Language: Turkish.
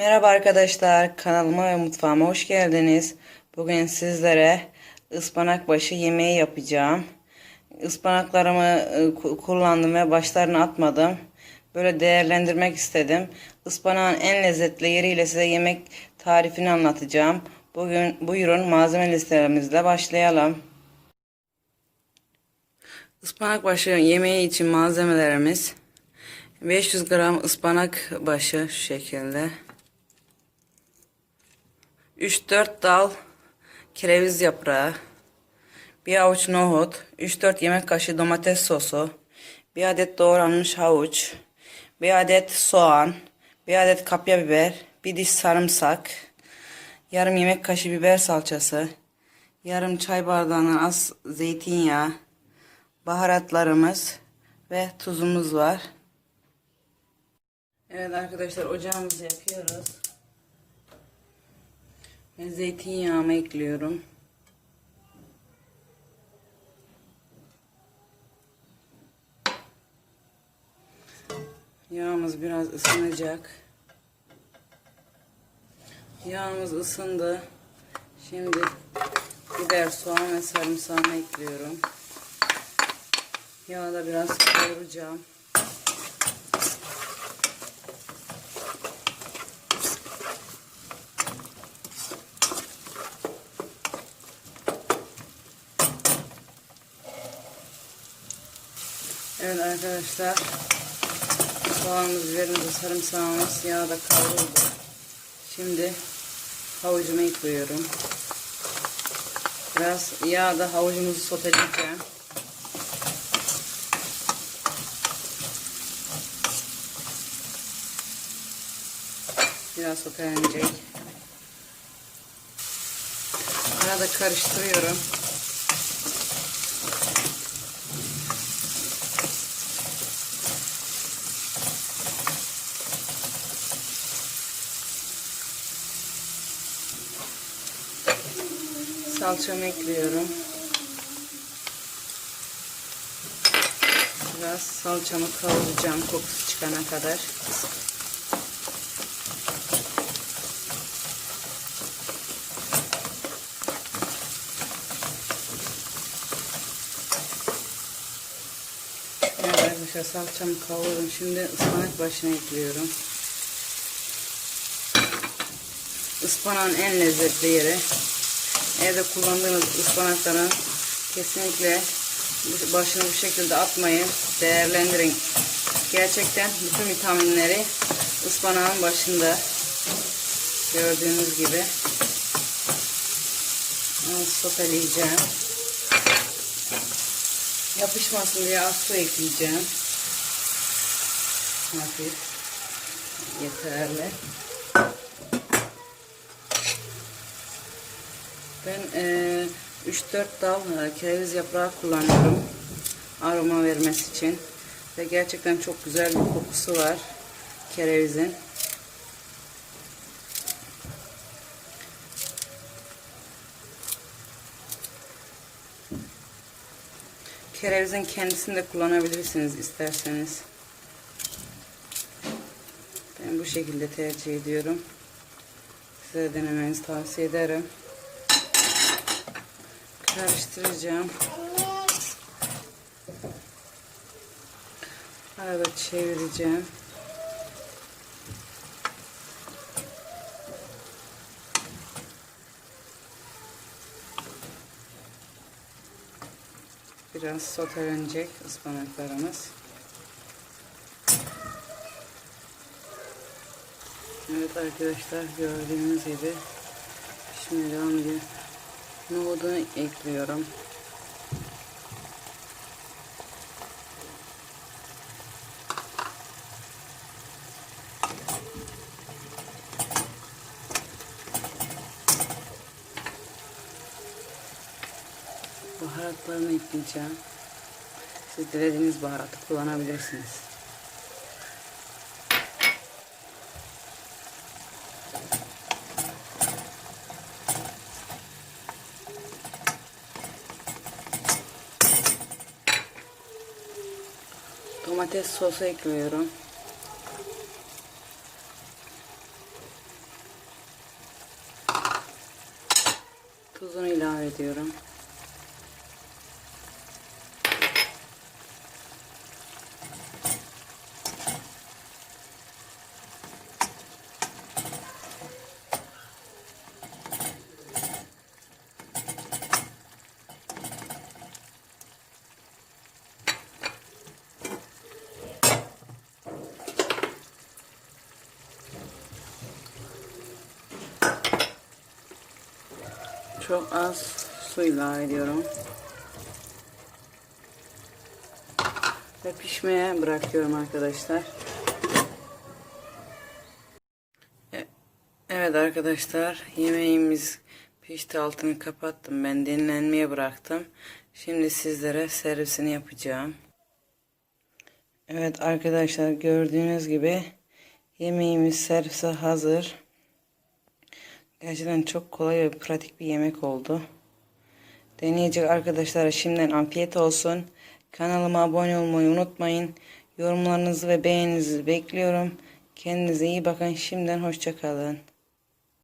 Merhaba arkadaşlar, kanalıma ve mutfağıma hoş geldiniz. Bugün sizlere ıspanak başı yemeği yapacağım. Ispanaklarımı e, ku- kullandım ve başlarını atmadım. Böyle değerlendirmek istedim. Ispanağın en lezzetli yeriyle size yemek tarifini anlatacağım. Bugün buyurun malzeme listelerimizle başlayalım. Ispanak başı yemeği için malzemelerimiz 500 gram ıspanak başı şu şekilde. 3-4 dal kereviz yaprağı, bir avuç nohut, 3-4 yemek kaşığı domates sosu, bir adet doğranmış havuç, bir adet soğan, bir adet kapya biber, bir diş sarımsak, yarım yemek kaşığı biber salçası, yarım çay bardağından az zeytinyağı, baharatlarımız ve tuzumuz var. Evet arkadaşlar ocağımızı yakıyoruz. Ve zeytinyağımı ekliyorum. Yağımız biraz ısınacak. Yağımız ısındı. Şimdi biber, soğan ve sarımsağımı ekliyorum. Yağı da biraz kavuracağım. Evet arkadaşlar. Soğanımız, biberimiz, sarımsağımız yağda kavruldu. Şimdi havucumu ekliyorum. Biraz yağda havucumuzu soteleyeceğim. Biraz sotelenecek. Arada karıştırıyorum. Salçamı ekliyorum. Biraz salçamı kavuracağım kokusu çıkana kadar. Arkadaşlar salçamı kavurdum. Şimdi ıspanak başına ekliyorum. Ispanağın en lezzetli yeri. Evde kullandığınız ıspanakların kesinlikle başını bu şekilde atmayın. Değerlendirin. Gerçekten bütün vitaminleri ıspanağın başında. Gördüğünüz gibi. Onu soteleyeceğim. Yapışmasın diye az su ekleyeceğim. Hafif. Yeterli. Ben eee 3-4 dal e, kereviz yaprağı kullanıyorum. Aroma vermesi için. Ve gerçekten çok güzel bir kokusu var kerevizin. Kerevizin kendisini de kullanabilirsiniz isterseniz. Ben bu şekilde tercih ediyorum. Size de denemenizi tavsiye ederim. Karıştıracağım. Arada çevireceğim. Biraz sotelenecek ıspanaklarımız. Evet arkadaşlar gördüğünüz gibi pişmeye devam ediyor. Nohudu ekliyorum. Baharatlarını ekleyeceğim. Siz dilediğiniz baharatı kullanabilirsiniz. Domates sosu ekliyorum. Tuzunu ilave ediyorum. Çok az su ilave ediyorum. Ve pişmeye bırakıyorum arkadaşlar. E- Evet arkadaşlar yemeğimiz pişti altını kapattım ben dinlenmeye bıraktım. Şimdi sizlere servisini yapacağım. Evet arkadaşlar gördüğünüz gibi yemeğimiz servise hazır. Gerçekten çok kolay ve pratik bir yemek oldu. Deneyecek arkadaşlara şimdiden afiyet olsun. Kanalıma abone olmayı unutmayın. Yorumlarınızı ve beğeninizi bekliyorum. Kendinize iyi bakın. Şimdiden hoşçakalın.